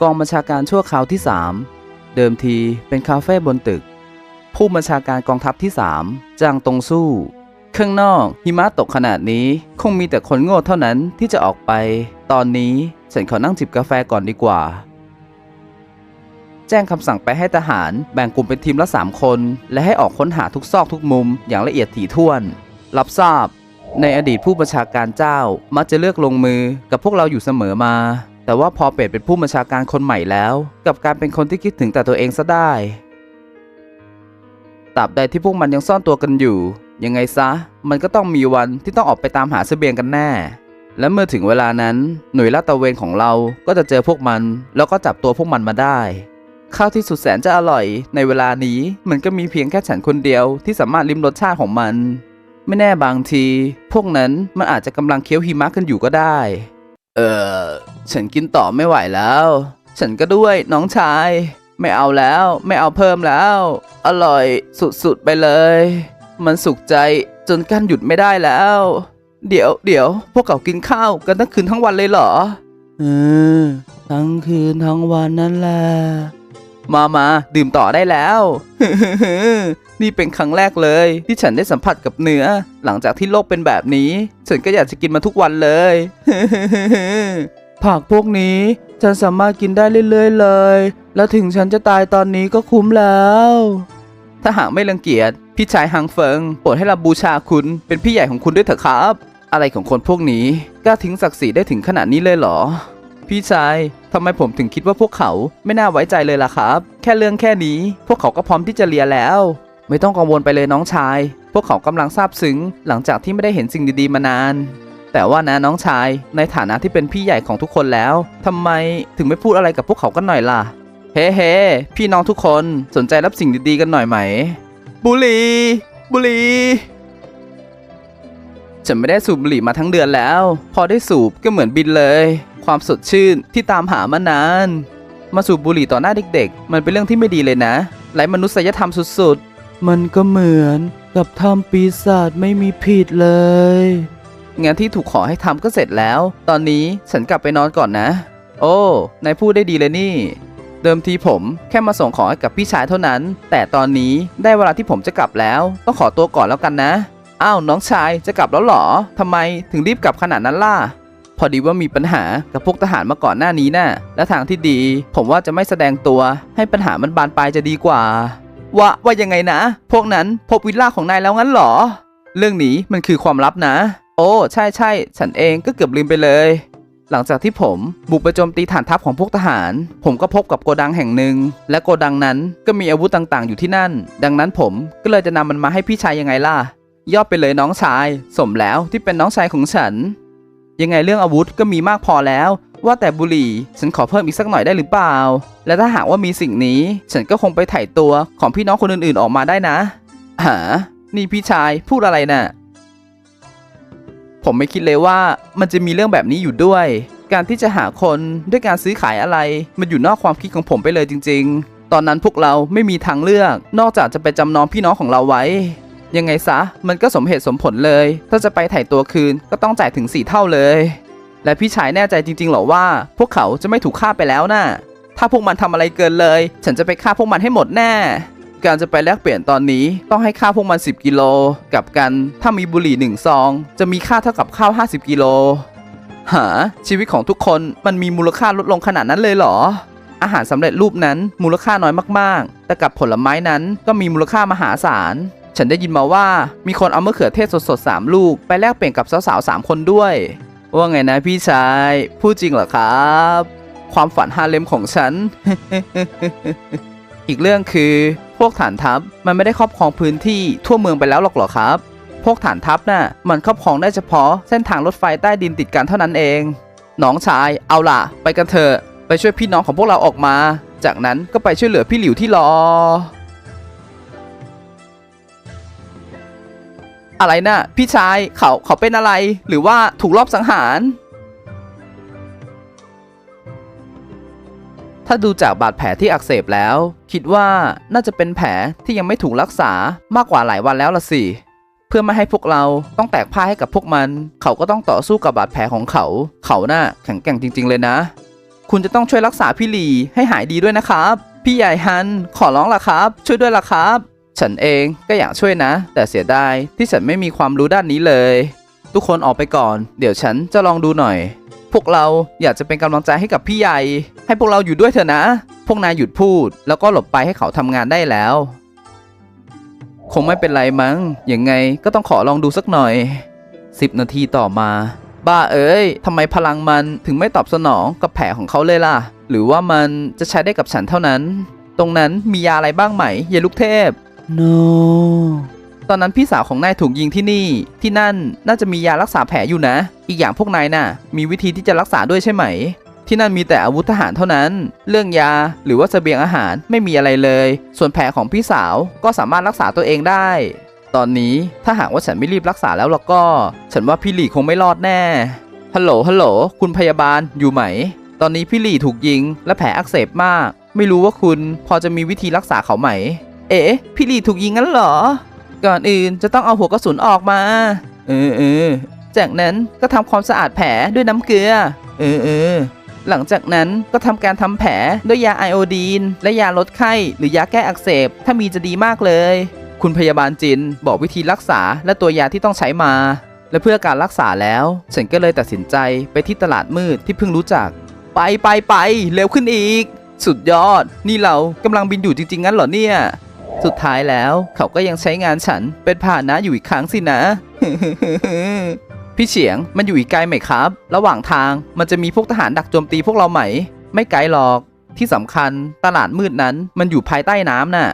กองบัญชาการชั่วคราวที่ 3 เดิมทีเป็นคาเฟ่บนตึก ผู้บัญชาการกองทัพที่ 3 จางตงสู้ ข้างนอกหิมะตกขนาดนี้คงมีแต่คนโง่เท่านั้นที่จะออกไป ตอนนี้ฉันขอนั่งจิบกาแฟก่อนดีกว่า แจ้งคำสั่งไปให้ทหารแบ่งกลุ่มเป็นทีมละ 3 คน และให้ออกค้นหาทุกซอกทุกมุมอย่างละเอียดถี่ถ้วน รับทราบ ในอดีตผู้บัญชาการเจ้ามักจะเลือกลงมือกับพวกเราอยู่เสมอมา แต่ว่าพอเปลี่ยนเป็นผู้บัญชาการคนใหม่แล้ว กับการเป็นคนที่คิดถึงแต่ตัวเองซะได้ตราบใดที่พวกมันยังซ่อนตัวกันอยู่ ยังไงซะ มันก็ต้องมีวันที่ต้องออกไปตามหาเสบียงกันแน่ และเมื่อถึงเวลานั้นหน่วยลาดตระเวนของเราก็จะเจอพวกมัน แล้วก็จับตัวพวกมันมาได้ข้าวที่สุดแสนจะอร่อย ในเวลานี้มันก็มีเพียงแค่ฉันคนเดียวที่สามารถลิ้มรสชาติของมัน ไม่แน่บางที พวกนั้นมันอาจจะกำลังเคี้ยวหิมะกันอยู่ก็ได้ เออฉันกินต่อไม่ไหวแล้ว ฉันก็ด้วยน้องชาย ไม่เอาแล้วไม่เอาเพิ่มแล้ว อร่อยสุดๆไปเลย มันสุขใจจนกั้นหยุดไม่ได้แล้ว เดี๋ยวเดี๋ยวพวกเขากินข้าวกันทั้งคืนทั้งวันเลยเหรอเออทั้งคืนทั้งวันนั่นแหละ มามาดื่มต่อได้แล้วนี่เป็นครั้งแรกเลย ที่ฉันได้สัมผัสกับเนื้อ หลังจากที่โลกเป็นแบบนี้ ฉันก็อยากจะกินมาทุกวันเลยผักพวกนี้ฉันสามารถกินได้เรื่อยๆเลย แล้วถึงฉันจะตายตอนนี้ก็คุ้มแล้ว ถ้าหากไม่รังเกียจ พี่ชายฮังเฟิงโปรดให้เราบูชาคุณ เป็นพี่ใหญ่ของคุณด้วยเถอะครับ อะไรของคนพวกนี้กล้าทิ้งศักดิ์ศรีได้ถึงขนาดนี้เลยเหรอ พี่ชาย ทำไมผมถึงคิดว่าพวกเขาไม่น่าไว้ใจเลยล่ะครับ แค่เรื่องแค่นี้ พวกเขาก็พร้อมที่จะเลียแล้ว ไม่ต้องกังวลไปเลยน้องชาย พวกเขากำลังซาบซึ้ง หลังจากที่ไม่ได้เห็นสิ่งดีๆมานาน แต่ว่านะน้องชาย ในฐานะที่เป็นพี่ใหญ่ของทุกคนแล้วทำไมถึงไม่พูดอะไรกับพวกเขากันหน่อยล่ะ เฮ้เฮ้พี่น้องทุกคนสนใจรับสิ่งดีๆกันหน่อยไหม บุรีบุรี ฉันไม่ได้สูบบุหรี่มาทั้งเดือนแล้ว พอได้สูบก็เหมือนบินเลย ความสดชื่นที่ตามหามานาน มาสูบบุหรี่ต่อหน้าเด็กๆ มันเป็นเรื่องที่ไม่ดีเลยนะไร้มนุษยธรรมสุดๆ มันก็เหมือนกับทำปีศาจไม่มีผิดเลย งานที่ถูกขอให้ทำก็เสร็จแล้ว ตอนนี้ฉันกลับไปนอนก่อนนะ โอ้นายพูดได้ดีเลยนี่ เดิมทีผมแค่มาส่งของให้กับพี่ชายเท่านั้น แต่ตอนนี้ได้เวลาที่ผมจะกลับแล้ว ต้องขอตัวก่อนแล้วกันนะ อ้าวน้องชายจะกลับแล้วหรอทำไมถึงรีบกลับขนาดนั้นล่ะ พอดีว่ามีปัญหากับพวกทหารมาก่อนหน้านี้น่ะและทางที่ดี ผมว่าจะไม่แสดงตัว ให้ปัญหามันบานปลายจะดีกว่า ว่าว่ายังไงนะ พวกนั้นพบวิลล่าของนายแล้วงั้นหรอ เรื่องนี้มันคือความลับนะ โอ้ ใช่ใช่ฉันเองก็เกือบลืมไปเลยหลังจากที่ผมบุกไปโจมตีฐานทัพของพวกทหาร ผมก็พบกับโกดังแห่งหนึ่ง และโกดังนั้นก็มีอาวุธต่างๆ อยู่ที่นั่น ดังนั้นผมก็เลยจะนำมันมาให้พี่ชายยังไงล่ะ ยอดไปเลยน้องชาย สมแล้วที่เป็นน้องชายของฉัน ยังไงเรื่องอาวุธก็มีมากพอแล้ว ว่าแต่บุหรี่ ฉันขอเพิ่มอีกสักหน่อยได้หรือเปล่า และถ้าหากว่ามีสิ่งนี้ ฉันก็คงไปไถ่ตัวของพี่น้องคนอื่นๆออกมาได้นะหานี่พี่ชายพูดอะไรน่ะผมไม่คิดเลยว่ามันจะมีเรื่องแบบนี้อยู่ด้วย การที่จะหาคนด้วยการซื้อขายอะไร มันอยู่นอกความคิดของผมไปเลยจริง ๆ ตอนนั้นพวกเราไม่มีทางเลือก นอกจากจะไปจำนองพี่น้องของเราไว้ ยังไงซะ มันก็สมเหตุสมผลเลย ถ้าจะไปไถ่ตัวคืนก็ต้องจ่ายถึง 4 เท่าเลย และพี่ชายแน่ใจจริงๆหรอว่า พวกเขาจะไม่ถูกฆ่าไปแล้วน่ะ ถ้าพวกมันทำอะไรเกินเลย ฉันจะไปฆ่าพวกมันให้หมดแน่ การจะไปแลกเปลี่ยนตอนนี้ต้องให้ค่าพวกมัน 10 กิโล กับกันถ้ามีบุหรี่หนึ่งซอง จะมีค่าเท่ากับข้าว 50 กิโล หา ชีวิตของทุกคนมันมีมูลค่าลดลงขนาดนั้นเลยเหรออาหารสำเร็จรูปนั้นมูลค่าน้อยมาก ๆ แต่กับผลไม้นั้นก็มีมูลค่ามหาศาล ฉันได้ยินมาว่ามีคนเอามะเขือเทศสดๆ3ลูกไปแลกเปลี่ยนกับสาวๆ3คนด้วย ว่าไงนะพี่ชาย พูดจริงเหรอครับ ความฝันฮาเลมของฉัน อีกเรื่องคือพวกฐานทัพมันไม่ได้ครอบครองพื้นที่ทั่วเมืองไปแล้วหรอกหรอครับ พวกฐานทัพน่ะมันครอบครองได้เฉพาะเส้นทางรถไฟใต้ดินติดกันเท่านั้นเอง น้องชายเอาล่ะ ไปกันเถอะไปช่วยพี่น้องของพวกเราออกมา จากนั้นก็ไปช่วยเหลือพี่หลิวที่รอ อะไรน่ะพี่ชายเขาเขาเป็นอะไร หรือว่าถูกลอบสังหาร ถ้าดูจากบาดแผลที่อักเสบแล้ว คิดว่าน่าจะเป็นแผลที่ยังไม่ถูกรักษามากกว่าหลายวันแล้วละสิเพื่อไม่ให้พวกเราต้องแตกพ่ายให้กับพวกมัน เขาก็ต้องต่อสู้กับบาดแผลของเขา เขาน่ะแข็งแกร่งจริง ๆ เลยนะ คุณจะต้องช่วยรักษาพี่ลีให้หายดีด้วยนะครับ พี่ใหญ่ฮันขอร้องล่ะครับ ช่วยด้วยล่ะครับ ฉันเองก็อยากช่วยนะ แต่เสียดายที่ฉันไม่มีความรู้ด้านนี้เลย ทุกคนออกไปก่อน เดี๋ยวฉันจะลองดูหน่อย พวกเราอยากจะเป็นกำลังใจให้กับพี่ใหญ่ ให้พวกเราอยู่ด้วยเถอะนะ พวกนายหยุดพูด แล้วก็หลบไปให้เขาทำงานได้แล้ว คงไม่เป็นไรมั้งยังไงก็ต้องขอลองดูสักหน่อย10นาทีต่อมา บ้าเอ้ยทำไมพลังมันถึงไม่ตอบสนองกับแผลของเขาเลยล่ะ หรือว่ามันจะใช้ได้กับฉันเท่านั้น ตรงนั้นมียาอะไรบ้างไหมเยลูกเทพ no ตอนนั้นพี่สาวของนายถูกยิงที่นี่ ที่นั่นน่าจะมียารักษาแผลอยู่นะ อีกอย่างพวกนายน่ะ มีวิธีที่จะรักษาด้วยใช่ไหม ที่นั่นมีแต่อาวุธทหารเท่านั้น เรื่องยาหรือว่าเสบียงอาหารไม่มีอะไรเลย ส่วนแผลของพี่สาวก็สามารถรักษาตัวเองได้ ตอนนี้ถ้าหากว่าฉันไม่รีบรักษาแล้วล้วก็ ฉันว่าพี่หลี่คงไม่รอดแน่ ฮัลโหล ฮัลโหล คุณพยาบาลอยู่ไหม ตอนนี้พี่หลี่ถูกยิง และแผลอักเสบมาก ไม่รู้ว่าคุณพอจะมีวิธีรักษาเขาไหม เอ๊ะพี่หลี่ถูกยิงงั้นเหรอ ก่อนอื่นจะต้องเอาหัวกระสุนออกมา เออเออจากนั้นก็ทำความสะอาดแผลด้วยน้ำเกลือ เออเออหลังจากนั้นก็ทำการทำแผลด้วยยาไอโอดีน และยาลดไข้หรือยาแก้อักเสบ ถ้ามีจะดีมากเลย คุณพยาบาลจินบอกวิธีรักษาและตัวยาที่ต้องใช้มา และเพื่อการรักษาแล้ว ฉันก็เลยตัดสินใจไปที่ตลาดมืดที่เพิ่งรู้จัก ไปไปไปเร็วขึ้นอีก สุดยอด นี่เรากำลังบินอยู่จริงๆงั้นเหรอเนี่ย สุดท้ายแล้วเขาก็ยังใช้งานฉันเป็นผ่านนะอยู่อีกครั้งสินะ พี่เฉียงมันอยู่อีกไกลไหมครับ ระหว่างทางมันจะมีพวกทหารดักโจมตีพวกเราไหม ไม่ไกลหรอก ที่สำคัญตลาดมืดนั้นมันอยู่ภายใต้น้ำน่ะ